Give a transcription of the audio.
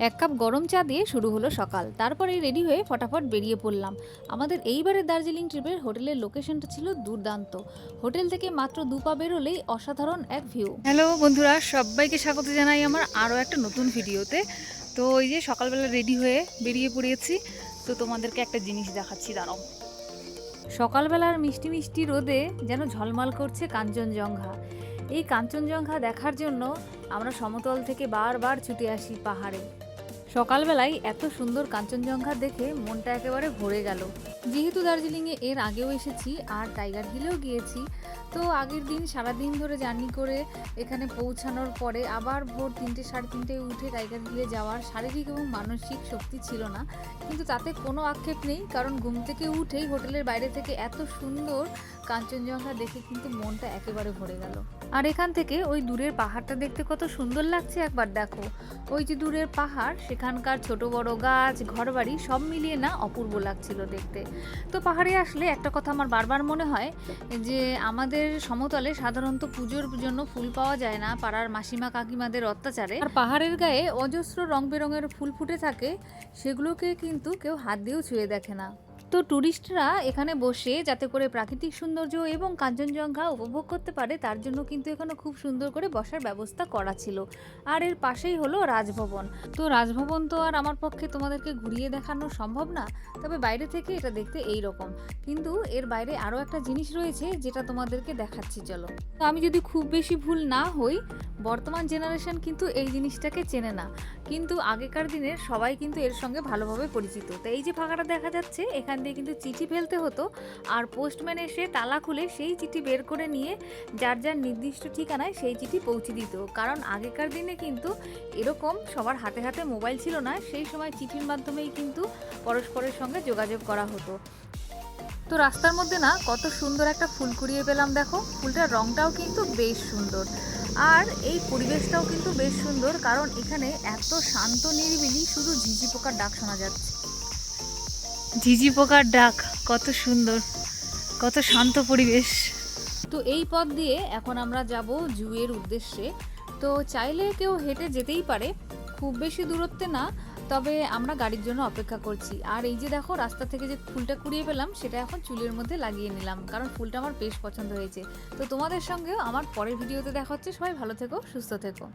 এক কাপ গরম চা দিয়ে শুরু হলো সকাল। তারপরেই রেডি হয়ে ফটাফট বেরিয়ে পড়লাম। আমাদের এইবারের দার্জিলিং ট্রিপের হোটেলের লোকেশনটা ছিল দুর্দান্ত। হোটেল থেকে মাত্র দু পা বেরোলেই অসাধারণ এক ভিউ। হ্যালো বন্ধুরা সবাইকে স্বাগত জানাই আমার আরও একটা নতুন ভিডিওতে। তো ওই যে সকালবেলা রেডি হয়ে বেরিয়ে পড়িয়েছি তো তোমাদেরকে একটা জিনিস দেখাচ্ছি দাঁড়াও। সকালবেলার মিষ্টি মিষ্টি রোদে যেন ঝলমল করছে কাঞ্চনজঙ্ঘা। এই কাঞ্চনজঙ্ঘা দেখার জন্য আমরা সমতল থেকে বারবার ছুটে আসি পাহাড়ে। সকালবেলায় এত সুন্দর কাঞ্চনজঙ্ঘা দেখে মনটা একেবারে ভরে গেল। যেহেতু দার্জিলিংয়ে এর আগেও এসেছি, আর টাইগার হিলেও গিয়েছি তো আগের দিন সারাদিন ধরে জার্নি করে এখানে পৌঁছানোর পরে আবার ভোর তিনটে, সাড়ে তিনটে উঠে টাইগার হিলে যাওয়ার শারীরিক এবং মানসিক শক্তি ছিল না। কিন্তু তাতে কোনো আক্ষেপ নেই, কারণ ঘুম থেকে উঠেই হোটেলের বাইরে থেকে এত সুন্দর কাঞ্চনজঙ্ঘা দেখে কিন্তু মনটা একেবারে ভরে গেল। আর এখান থেকে ওই দূরের পাহাড়টা দেখতে কত সুন্দর লাগছে একবার দেখো। ওই যে দূরের পাহাড়, সেখানকার ছোট বড় গাছ, ঘরবাড়ি সব মিলিয়ে না অপূর্ব লাগছিল দেখতে। তো পাহাড়ে আসলে একটা কথা আমার বারবার মনে হয় যে আমাদের সমতলে সাধারণত পুজোর জন্য ফুল পাওয়া যায় না। পাড়ার মাসিমা কাকিমাদের অত্যাচারে। আর পাহাড়ের গায়ে অজস্র রং বেরঙের ফুল ফুটে থাকে, সেগুলোকে কিন্তু কেউ হাত দিয়েও ছুঁয়ে দেখে না। তো ট্যুরিস্টরা এখানে বসে যাতে করে প্রাকৃতিক সৌন্দর্য এবং কাঞ্চনজঙ্ঘা উপভোগ করতে পারে, তার জন্য কিন্তু এখানে খুব সুন্দর করে বসার ব্যবস্থা করা ছিল। আর এর পাশেই হলো রাজভবন। তো রাজভবন তো আর আমার পক্ষে তোমাদেরকে ঘুরিয়ে দেখানো সম্ভব না, তবে বাইরে থেকে এটা দেখতে এই রকম কিন্তু এর বাইরে আরও একটা জিনিস রয়েছে যেটা তোমাদেরকে দেখাচ্ছি, চলো। তো আমি যদি খুব বেশি ভুল না হই, বর্তমান জেনারেশন কিন্তু এই জিনিসটাকে চেনে না। কিন্তু আগেকার দিনের সবাই কিন্তু এর সঙ্গে ভালোভাবে পরিচিত। তো এই যে ফাঁকাটা দেখা যাচ্ছে, এখান দিয়ে কিন্তু চিঠি ফেলতে হতো। আর পোস্টম্যান এসে তালা খুলে সেই চিঠি বের করে নিয়ে যার যার নির্দিষ্ট ঠিকানায় সেই চিঠি পৌঁছে দিত। কারণ আগেকার দিনে কিন্তু এরকম সবার হাতে হাতে মোবাইল ছিল না, সেই সময় চিঠির মাধ্যমেই কিন্তু পরস্পরের সঙ্গে যোগাযোগ করা হতো। তো রাস্তার মধ্যে না কত সুন্দর একটা ফুল কুড়িয়ে পেলাম দেখো। ফুলটার রংটাও কিন্তু বেশ সুন্দর। আর এই পরিবেশটাও কিন্তু বেশ সুন্দর, কারণ এখানে এত শান্ত নিরিবিলি শুধু ঝিঝি পোকার ডাক শোনা যাচ্ছে। ঝিঝি পোকার ডাক, কত সুন্দর, কত শান্ত পরিবেশ। তো এই পথ দিয়ে এখন আমরা যাব জুয়ের উদ্দেশ্যে। তো চাইলে কেউ হেঁটে যেতেই পারে, খুব বেশি দূরত্বে না, তবে আমরা গাড়ির জন্য অপেক্ষা করছি। আর এই যে দেখো, রাস্তা থেকে যে ফুলটা কুড়িয়ে পেলাম, সেটা এখন চুলের মধ্যে লাগিয়ে নিলাম, কারণ ফুলটা আমার বেশ পছন্দ হয়েছে। তো তোমাদের সঙ্গেও আমার পরের ভিডিওতে দেখা হচ্ছে। সবাই ভালো থেকো, সুস্থ থেকো।